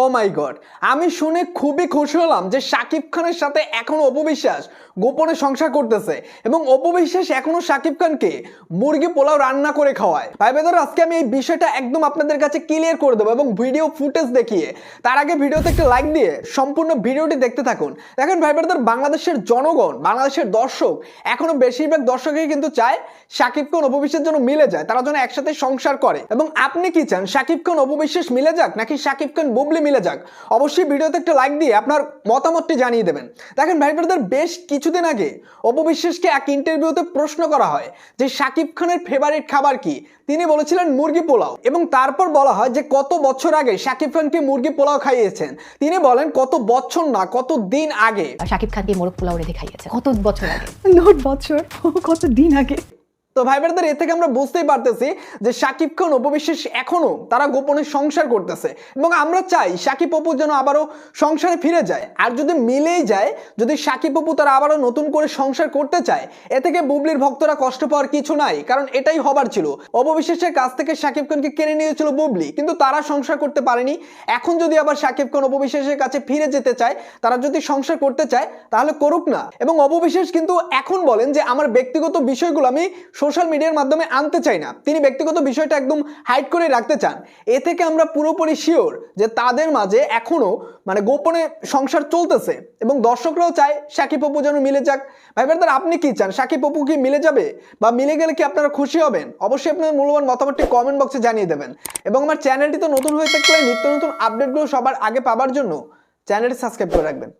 ও মাই god আমি শুনে খুবই খুশি হলাম যে শাকিব খানের সাথে এখনও অপবিশ্বাস গোপনে সংসার করতেছে এবং অপবিশ্বাস এখনও শাকিব খানকে মুরগি পোলাও রান্না করে খাওয়ায়। ভাই বেদর আজকে আমি এই বিষয়টা একদম আপনাদের কাছে ক্লিয়ার করে দেবো এবং ভিডিও ফুটেজ দেখিয়ে তার আগে ভিডিওতে একটা লাইক দিয়ে সম্পূর্ণ ভিডিওটি দেখতে থাকুন। দেখেন ভাই বেদর বাংলাদেশের জনগণ, বাংলাদেশের দর্শক এখনও বেশিরভাগ দর্শকই কিন্তু চায় শাকিব খান অপবিশ্বাসের জন্য মিলে যায়, তারা যেন একসাথে সংসার করে। এবং আপনি কি চান শাকিব খান অপবিশ্বাস মিলে যাক নাকি শাকিব খান বুবলি মিলে যাক। অবশ্যই ভিডিওতে একটা লাইক দিয়ে আপনার মতামতটি জানিয়ে দেবেন। দেখেন ভাই ব্রাদার বেশ কিছুদিন আগে অপবিশ্বাসকে এক ইন্টারভিউতে প্রশ্ন করা হয় যে শাকিব খানের ফেভারিট খাবার কি? তিনি বলেছিলেন মুরগি পোলাও এবং তারপর বলা হয় যে কত বছর আগে শাকিব খানকে মুরগি পোলাও খাইয়েছেন? তিনি বলেন কত বছর না কত দিন আগে। শাকিব খানকে মোরগ পোলাও রেঁধে খাইয়েছে? কত বছর আগে? নোট বছর কত দিন আগে? তো ভাই ব্রাদার এ থেকে আমরা বুঝতেই পারতেছি যে সাকিব খান অপবিশ্বাস এখনও তারা গোপনে সংসার করতেছে এবং আমরা চাই সাকিব অপু যেন আবারও সংসারে ফিরে যায়। আর যদি মিলেই যায়, যদি সাকিব অপু তারা আবারও নতুন করে সংসার করতে চায়, এ থেকে বুবলির ভক্তরা কষ্ট পাওয়ার কিছু নাই, কারণ এটাই হবার ছিল। অপবিশ্বাসের কাছ থেকে সাকিব খানকে কেড়ে নিয়েছিল বুবলি, কিন্তু তারা সংসার করতে পারেনি। এখন যদি আবার সাকিব খান অপবিশ্বাসের কাছে ফিরে যেতে চায়, তারা যদি সংসার করতে চায়, তাহলে করুক না। এবং অপবিশ্বাস কিন্তু এখন বলেন যে, আমার ব্যক্তিগত বিষয়গুলো আমি সোশ্যাল মিডিয়ার মাধ্যমে আনতে চাই না। তিনি ব্যক্তিগত বিষয়টা একদম হাইড করে রাখতে চান। এ থেকে আমরা পুরোপুরি শিওর যে তাদের মাঝে এখনও মানে গোপনে সংসার চলতেছে এবং দর্শকরাও চায় সাকিব অপু যেন মিলে যাক। ভাই ব্রাদার আপনি কি চান? সাকিব অপু কি মিলে যাবে? বা মিলে গেলে কি আপনারা খুশি হবেন? অবশ্যই আপনার মূল্যবান মতামতটি কমেন্ট বক্সে জানিয়ে দেবেন। এবং আমার চ্যানেলটি তো নতুন হয়ে থাকলে নিত্য নতুন আপডেটগুলো সবার আগে পাবার জন্য চ্যানেলটি সাবস্ক্রাইব করে রাখবেন।